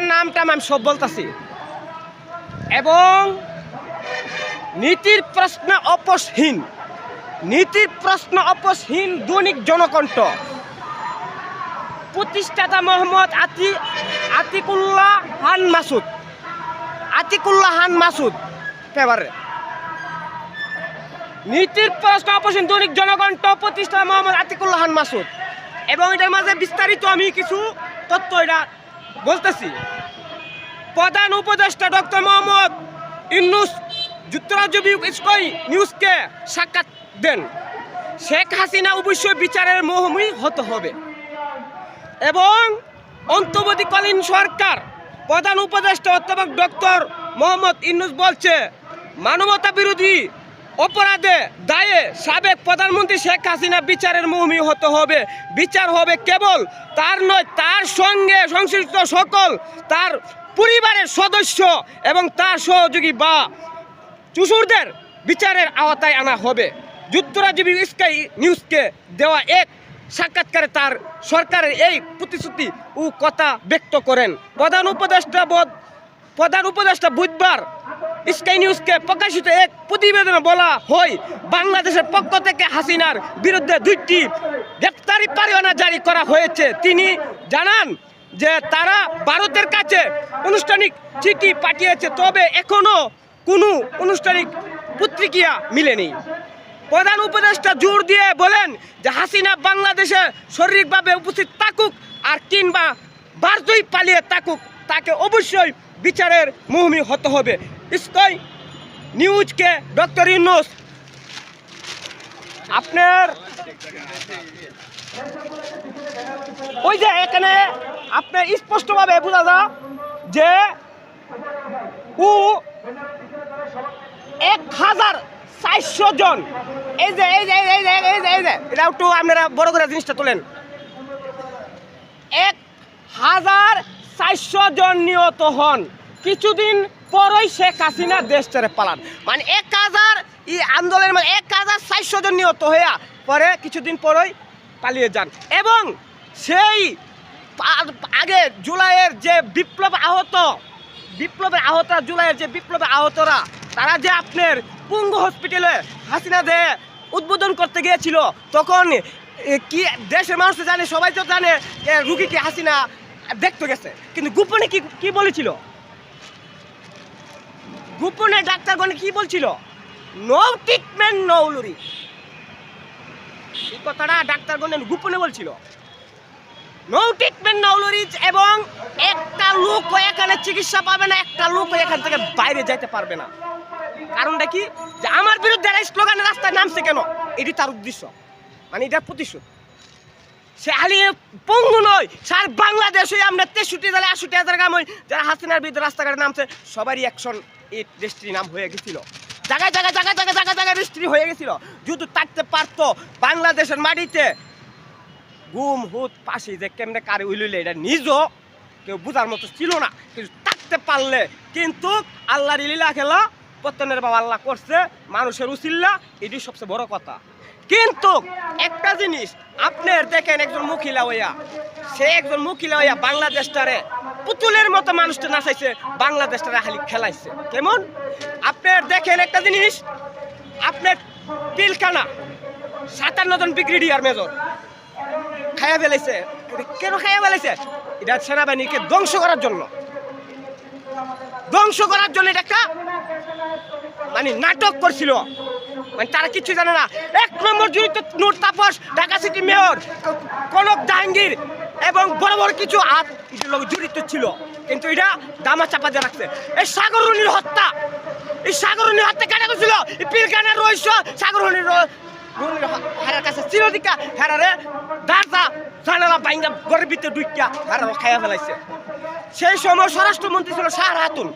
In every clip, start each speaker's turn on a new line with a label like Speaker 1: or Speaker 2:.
Speaker 1: বিচারের নামটা আমি সব বলতাছি। এবং নীতির প্রশ্ন অপসহীন। নীতির প্রশ্ন অপসহীন দৈনিক জনকণ্ঠ। প্রতিষ্ঠাতা মোহাম্মদ আতি আতিকুল্লাহ হান মাসুদ। আতিকুল্লাহ হান মাসুদ। পেপারে। নীতির প্রশ্ন অপসীন দৈনিক জনকণ্ঠ প্রতিষ্ঠা মোহাম্মদ আতিকুল্লাহ হান মাসুদ। এবং এটার মাঝে বিস্তারিত আমি কিছু তথ্য এটা বলতেছি। প্রধান উপদেষ্টা ডক্টর মোহাম্মদ ইন্নুস যুক্তরাজ্য নিউজকে সাক্ষাৎ দেন। শেখ হাসিনা অবশ্যই বিচারের মোহমী হতে হবে। এবং অন্তর্বর্তীকালীন সরকার প্রধান উপদেষ্টা অধ্যাপক ডক্টর মোহাম্মদ ইন্নুস বলছে মানবতা বিরোধী অপরাধে দায়ে সাবেক প্রধানমন্ত্রী শেখ হাসিনা বিচারের মুহমি হতে হবে। বিচার হবে কেবল তার নয়, তার সঙ্গে সংশ্লিষ্ট সকল, তার পরিবারের সদস্য এবং তার সহযোগী বা চুসুরদের বিচারের আওতায় আনা হবে। যুক্তরাজ্য স্কাই নিউজকে দেওয়া এক সাক্ষাৎকারে তার সরকারের এই প্রতিশ্রুতি ও কথা ব্যক্ত করেন। প্রধান উপদেষ্টা বোধ- প্রধান উপদেষ্টা বুধবার স্কাই নিউজকে প্রকাশিত এক প্রতিবেদনে বলা হয়, বাংলাদেশের পক্ষ থেকে হাসিনার বিরুদ্ধে দুইটি গ্রেপ্তারি পরোয়ানা জারি করা হয়েছে। তিনি জানান যে তারা ভারতের কাছে আনুষ্ঠানিক চিঠি পাঠিয়েছে, তবে এখনও কোনো আনুষ্ঠানিক পত্রিকা মিলেনি। প্রধান উপদেষ্টা জোর দিয়ে বলেন যে হাসিনা বাংলাদেশে শারীরিকভাবে উপস্থিত থাকুক আর কিংবা বার্জই পালিয়ে থাকুক, তাকে অবশ্যই বিচারের মুহমি হতে হবে। স্কাই নিউজকে ডক্টর ইউনুস, আপনার ওই যে এখানে আপনার স্পষ্টভাবে বোঝা যা যে ও এক হাজার চারশো জন এই যে এই যে এই যে এই যে এই যে, এটা একটু আপনারা বড় করে জিনিসটা তোলেন। এক হাজার চারশো জন নিহত হন। কিছুদিন পরই শেখ হাসিনা দেশ ছেড়ে পালান। মানে এক হাজার ই আন্দোলনের মানে এক হাজার চারশো জন নিহত হইয়া পরে কিছুদিন পরই পালিয়ে যান। এবং সেই আগে জুলাইয়ের যে বিপ্লব আহত, বিপ্লবের আহতরা জুলাইয়ের যে বিপ্লবের আহতরা, তারা যে আপনার পুঙ্গ হসপিটালে হাসিনা দে উদ্বোধন করতে গিয়েছিল, তখন কি দেশের মানুষ জানে, সবাই তো জানে রুগীকে হাসিনা দেখতে গেছে। কিন্তু গোপনে কি কি বলেছিল? গোপনে ডাক্তারগণ কি বলছিল? নো ট্রিটমেন্ট নো উলুরি এই কথাটা ডাক্তারগণ গোপনে বলছিল। নো ট্রিটমেন্ট নো উলুরিজ এবং একটা লোক এখানে চিকিৎসা পাবে না, একটা লোক এখান থেকে বাইরে যেতে পারবে না। কারণটা কি? যে আমার বিরুদ্ধে এরা স্লোগানে রাস্তায় নামছে কেন? এটি তার উদ্দেশ্য। মানে এটা প্রতিশোধ। সে আলি পঙ্গু নয়, সার বাংলাদেশে আমরা তেষট্টি হাজার আষট্টি হাজার গ্রাম যারা হাসিনার বিরুদ্ধে রাস্তাঘাটে নামছে, সবারই অ্যাকশন এই দেশটির নাম হয়ে গেছিল। জায়গায় জায়গায় জায়গায় জায়গায় জায়গায় জায়গায় রেস্ট্রি হয়ে গেছিল। যদি থাকতে পারতো, বাংলাদেশের মাটিতে। গুম, হুত পাশি যে কেমনে কারে উইলইলে এটা নিজও কেউ বোঝার মতো ছিল না। কিন্তু থাকতে পারলে, কিন্তু আল্লাহর লীলা খেলা পত্তনের বাবা আল্লাহ করছে, মানুষের উচিল্লা এটি সবচেয়ে বড় কথা। কিন্তু একটা জিনিস, আপনার দেখেন একজন মুখিলা হইয়া, সে একজন মুখিলা হইয়া বাংলাদেশটারে পুতুলের মতো মানুষটা নাচাইছে বাংলাদেশটারে খালি খেলাইছে। কেমন? আপনার দেখেন একটা জিনিস, আপনার পিলখানা, সাতান্ন জন ব্রিগেডিয়ার মেজর, খাইয়া ফেলাইছে। এটা কেন খাইয়া ফেলাইছে? এটা সেনাবাহিনীকে ধ্বংস করার জন্য। ধ্বংস করার জন্য এটা একটা মানে নাটক করছিল। তারা কিছু জানে না। এক নম্বর জড়িত নূর তাপস, ঢাকা সিটি মেয়র, কনক জাহাঙ্গীর এবং বড় বড় কিছু হাত জড়িত ছিল। কিন্তু এটা দামা চাপা দিয়ে রাখছে। এই সাগরণীর হত্যা, এই সাগরণীর হত্যা কেন করছিল? এই পিলকানের রহস্য সাগরণীর হারার কাছে হারারে সেই সময় স্বরাষ্ট্রমন্ত্রী ছিল শাহ হাতুন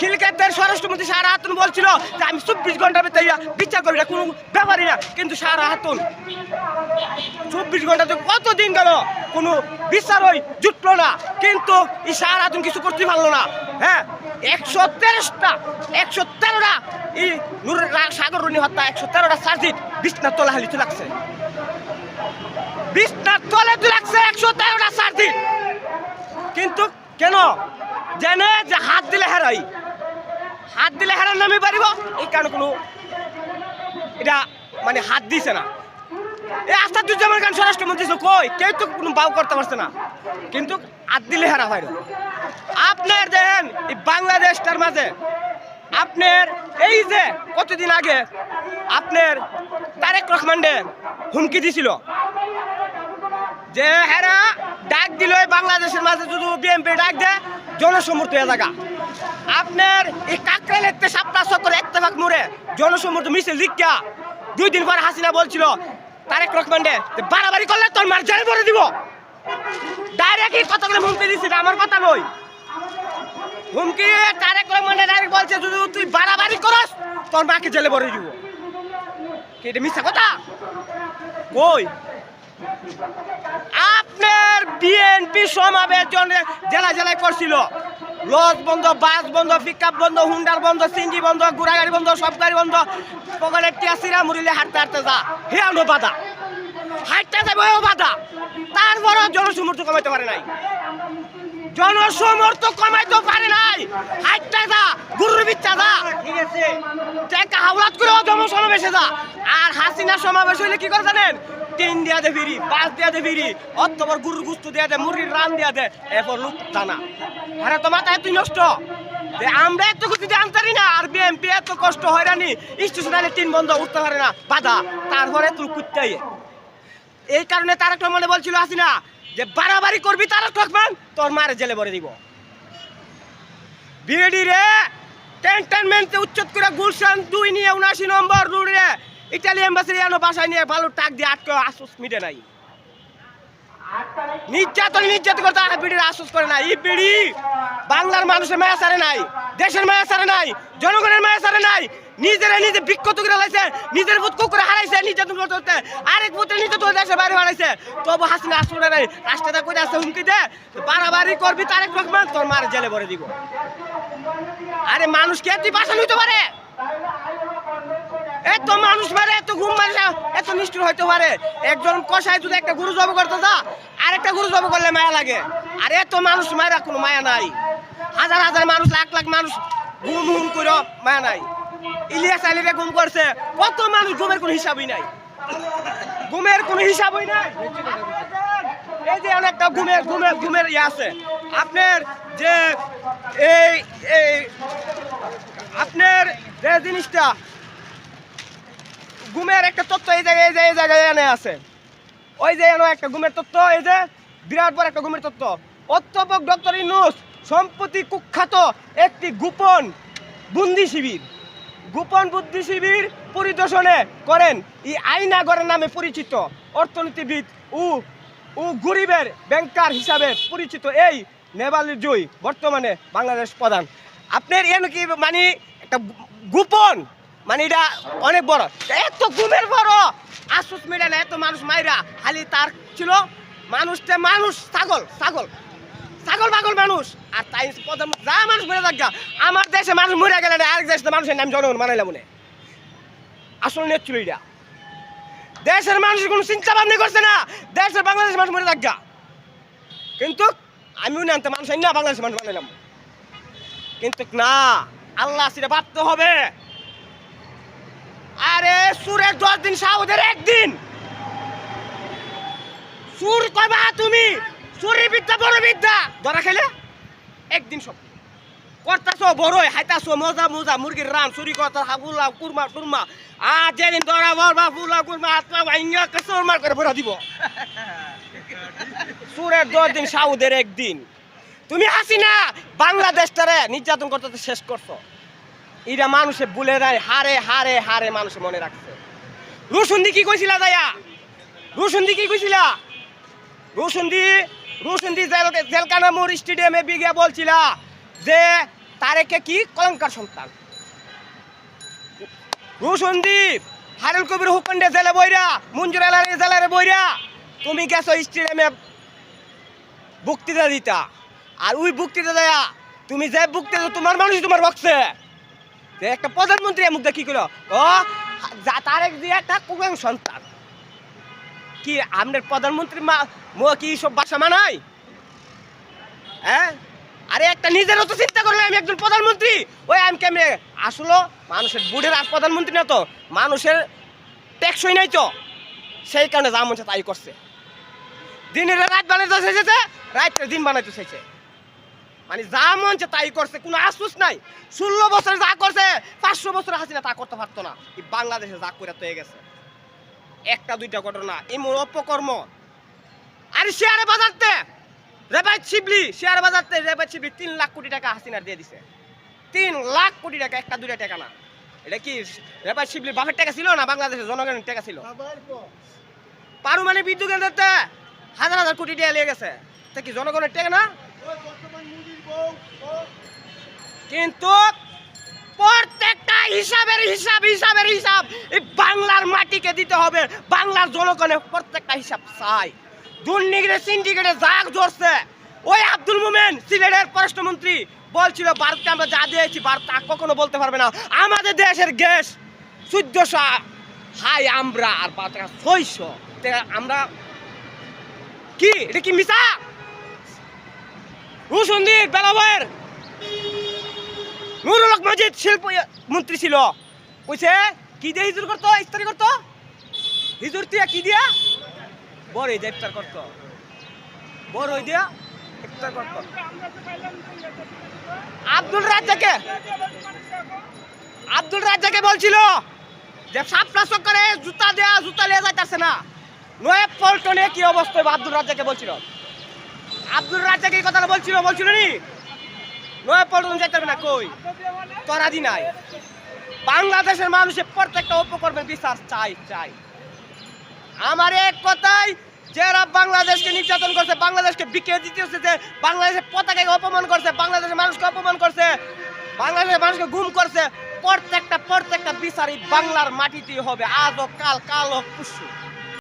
Speaker 1: খিলকাতের স্বরাষ্ট্রমন্ত্রী সারা হাতুন বলছিল যে আমি চব্বিশ ঘণ্টার ভিতরে বিচার করি না কোনো ব্যাপারই না। কিন্তু সারা হাতুন চব্বিশ ঘণ্টা তো কতদিন গেল? কোনো বিচারই জুটলো না। কিন্তু এই সারা হাতুন কিছু করতে পারল না। হ্যাঁ একশো তেরোটা একশো তেরোটা এই নুরের সাগর রনি হত্যা, একশো তেরোটা সার্জিট বিছনার তলা হালিতে লাগছে বিছনার তলে লাগছে একশো তেরোটা সার্জিট কিন্তু কেন? জেনে যে হাত দিলে হেরাই। হাত দিলে হেরার নামে পারিব এই কারণে কোনো এটা মানে হাত দিছে না। এই আস্তাদুজ্জামান খান স্বরাষ্ট্রমন্ত্রী কই কেউ তো কোনো বাউ করতে পারছে না। কিন্তু হাত দিলে হেরা হয় আপনার দেখেন, এই বাংলাদেশটার মাঝে আপনার এই যে কতদিন আগে আপনার তারেক রহমানডে হুমকি দিছিল, যে হেরা ডাক দিল বাংলাদেশের মাঝে যদি বিএনপি ডাক দেয় জনসমর্থ এ জায়গা আপনার এই কাকরাইলের সাপটা চক্কর একটা ভাগ মুড়ে জনসমর্থ মিছিল লিখিয়া দুই দিন পর হাসিনা বলছিল, তারেক রহমানডে বাড়াবাড়ি করলে তোর মার জেলে ভরে দিব। ডাইরেক্ট এই কথাগুলো হুমকি দিচ্ছি আমার কথা নয়। হুমকি তারেক রহমানডে ডাইরেক্ট বলছে, যদি তুই বাড়াবাড়ি করস, তোর মাকে জেলে ভরে দিব। এটা মিথ্যা কথা? কই? আপনার বিএনপি সমাবেশ জন্য জেলা জেলায় করছিল। লজ বন্ধ বাস বন্ধ পিকআপ বন্ধ হুন্ডার বন্ধ সিঙ্গি বন্ধ ঘোড়া গাড়ি বন্ধ সব গাড়ি বন্ধ পকেটের টিয়া সিরা মুড়িলে হাঁটতে হাঁটতে যা। হিয়ানো বাধা হাঁটতে যাবে ও বাধা তারপরও জনসমর্থ কমাইতে পারে নাই। জনসমর্থ কমাইতে পারে নাই। হাঁটতে যা গুরুর বিচ্ছা যা। ঠিক আছে। টাকা হাওলাত করে জনসমাবেশে যা। আর হাসিনা সমাবেশ হইলে কি করে জানেন? টিন দিয়া দে ফিরি পাঁচ দিয়া দে ফিরি অতবার গরুর গুস্তু দিয়া দে, মুরগির রান দিয়া দে, এরপর লুক টানা আরে তো মাথায় তুই নষ্ট। আমরা এত কিছু জানতারি না, আর বিএমপি এত কষ্ট হয়রানি, স্টেশনে তিন বন্ধ উঠতে পারে না, বাধা। তারপরে তুই কুত্তাই এই কারণে তার তারক রহমানে বলছিল হাসিনা যে বাড়াবাড়ি করবি তারক রহমান, তোর মারে জেলে ভরে দিব। বিএডি রে ক্যান্টনমেন্টে উচ্চত করে গুলশান দুই নিয়ে উনাশি নম্বর রুড়ে ইটালি এম্বাসি আনো বাসায় নিয়ে ভালো টাক দিয়ে আটকে আশ্বাস মিটে নাই। নির্যাতন নির্যাতন করতে আর বিড়ির আশ্বাস করে না এই বিড়ি! বাংলার মানুষের মায়া সারে নাই, দেশের মায়া সারে নাই, জনগণের মায়া সারে নাই। নিজেরা নিজে বিক্ষত করে লাইছে, নিজের বুধ কুকুরে হারাইছে, নির্যাতন করতে আরেক বুথে তো দেশের বাইরে হারাইছে। তবু হাসিনা আসলে নাই। রাস্তাটা করে আসছে হুমকি দে? বাড়াবাড়ি করবি তারেক রহমান, তোর মার জেলে ভরে দিব। আরে মানুষ কে তুই বাসা নিতে পারে? এত মানুষ মারে, এত ঘুম মারে, এত নিষ্ঠুর হইতে পারে। একজন কষাই যদি একটা গুরু জব করতে যা, আরেকটা গুরু জব করলে মায়া লাগে। আর এত মানুষ মায়েরা কোনো মায়া নাই। হাজার হাজার মানুষ, লাখ লাখ মানুষ ঘুম হুম করে মায়া নাই। ইলিয়াস আলীরে ঘুম করছে, কত মানুষ ঘুমের কোনো হিসাবই নাই। ঘুমের কোনো হিসাবই নাই। এই যে অনেকটা ঘুমের ঘুমের ঘুমের ইয়ে আছে। আপনার যে এই, আপনার যে জিনিসটা ঘুমের একটা তত্ত্ব এই জায়গায়, এই যে এই জায়গায় এনে আছে। ওই যে এনে একটা ঘুমের তত্ত্ব, এই যে বিরাট বড় একটা ঘুমের তত্ত্ব। অধ্যাপক ডক্টর ইনুস সম্প্রতি কুখ্যাত একটি গোপন বন্দি শিবির, গোপন বুদ্ধি শিবির পরিদর্শনে করেন। এই আইনাগরের নামে পরিচিত অর্থনীতিবিদ ও ও গরিবের ব্যাংকার হিসাবে পরিচিত এই নেপালের জয়ী বর্তমানে বাংলাদেশ প্রধান। আপনার এন কি মানে একটা গোপন মানে এটা অনেক বড়। এত ঘুমের বড় আশুস মেডা না, এত মানুষ মাইরা। খালি তার ছিল মানুষটা মানুষ, ছাগল ছাগল। ছাগল, পাগল মানুষ। আর তাই প্রধান যা মানুষ মরে থাকা আমার দেশে মানুষ মরে গেলে আরেক দেশে মানুষের নাম জনগণ মানাইলাম মনে আসল নেট ছিল এটা। দেশের মানুষ কোনো চিন্তা ভাবনা করছে না, দেশের বাংলাদেশের মানুষ মরে থাকা কিন্তু আমিও না মানুষ না, বাংলাদেশের মানুষ বানাইলাম কিন্তু না, আল্লাহ সেটা ভাবতে হবে। আরে সুরের দশ দিন, সাউদের একদিন সুর করবা তুমি? সুরের বিদ্যা, বড় বিদ্যা। ধরা খেলে? একদিন সব। করতাছো, বড়ই, হাইতাছো, মজা মজা, মুরগির রান, চুরি করতা, হাবুলা কুরমা, টুরমা। আর যেদিন ধরা বলবা, ফুলা কুরমা আত্মা ভাইঙ্গা কেসর মার করে ভরা দিব। সুরের দশ দিন, সাউদের একদিন তুমি হাসি না বাংলাদেশটারে নির্যাতন করতে শেষ করছ। এটা মানুষে ভুলে নাই হারে হারে হারে মানুষ মনে রাখছে। রুসুন্দি কি কইছিলা দায়া রুসুন্দি কি কইছিলা? রুসুন্দি রুসুন্দি জেল- জেলখানা মোড় স্টেডিয়ামে বিগে বলছিলা যে তারেকে কি কলঙ্কার সন্তান? রুসুন্দি হারুল কবির হুকন্ডে জেলে বইরা, মঞ্জুর আলারে জেলারে বইরা, তুমি গেছো স্টেডিয়ামে বক্তৃতা দিতা। আর ওই বক্তৃতা দেয়া, তুমি যে বক্তৃতা তোমার মানুষ তোমার বকছে একটা প্রধানমন্ত্রী মুখ কি করো ও তারেক দিয়ে একটা কুগাং সন্তান। কি আপনার প্রধানমন্ত্রী মা, মো কি সব বাসা মানাই হ্যাঁ? আরে একটা নিজেরও তো চিন্তা করলে আমি একজন প্রধানমন্ত্রী। ওই আমি কেমনে আসলো? মানুষের বুড়ের আর প্রধানমন্ত্রী না তো, মানুষের টেকসই নাই তো। সেই কারণে যা মন চায় তাই করছে। দিনের রাত বানাইতে চাইছে রাত্রে দিন বানাইতে চাইছে। মানে যা মন তাই করছে, কোনো আফসোস নাই। ষোলো বছর যা করছে, পাঁচশো বছর হাসিনা তা করতে পারতো না। এই বাংলাদেশে যা করে তো গেছে। একটা দুইটা ঘটনা এমন অপকর্ম। আরে শেয়ারে বাজারতে রেবাই ছিবলি শেয়ার বাজারতে রেবাই ছিবলি তিন লাখ কোটি টাকা হাসিনার দিয়ে দিছে। তিন লাখ কোটি টাকা, একটা দুইটা টাকা না। এটা কি রেবাই ছিবলি বাপের টাকা ছিল না বাংলাদেশের জনগণের টাকা ছিল? পারমাণবিক বিদ্যুৎ কেন্দ্রতে হাজার হাজার কোটি টাকা লেগে গেছে। তা কি জনগণের টাকা না? কিন্তু প্রত্যেকটা হিসাবের হিসাব হিসাবের হিসাব এই বাংলার মাটিকে দিতে হবে। বাংলার জনগণের প্রত্যেকটা হিসাব চাই দুর্নীতির সিন্ডিকেটে জাগ ধরছে ওই আব্দুল মোমেন সিলেটের পররাষ্ট্রমন্ত্রী বলছিল, ভারতকে আমরা যা দিয়েছি, ভারত তা কখনো বলতে পারবে না। আমাদের দেশের গ্যাস চোদ্দশো হাই আমরা আর ভারত ছয়শো। আমরা কি? এটা কি মিশা? নুরুল মজিদ, শিল্প মন্ত্রী ছিল। কইছে, কি দিয়ে হিজুর করতো করতো? হিজুর কি দিয়া? বড় ইফতার করতো। বড় ইফতার করতো। আব্দুল রাজ্জাকে আব্দুল রাজ্জাকে বলছিল যে, সাপলা করে জুতা দেয়া, জুতা লিয়ে যাইতেছে না। নয় পল্টনে কি অবস্থা আব্দুল রাজ্জাকে বলছিল। আব্দুল রাজ্জাকে এই কথাটা বলছিল বলছিল নি? নয় পল্টন যাইতে না, কই? তরাদি নাই। বাংলাদেশের মানুষের প্রত্যেকটা উপকর্মের বিশ্বাস চাই চাই। আমার এক কথাই যারা বাংলাদেশকে নির্যাতন করছে, বাংলাদেশকে বিকে দিতে হচ্ছে বাংলাদেশের পতাকাকে অপমান করছে, বাংলাদেশের মানুষকে অপমান করছে, বাংলাদেশের মানুষকে গুম করছে, প্রত্যেকটা প্রত্যেকটা বিচার এই বাংলার মাটিতেই হবে। আজ কাল কাল হোক, পুষ্য।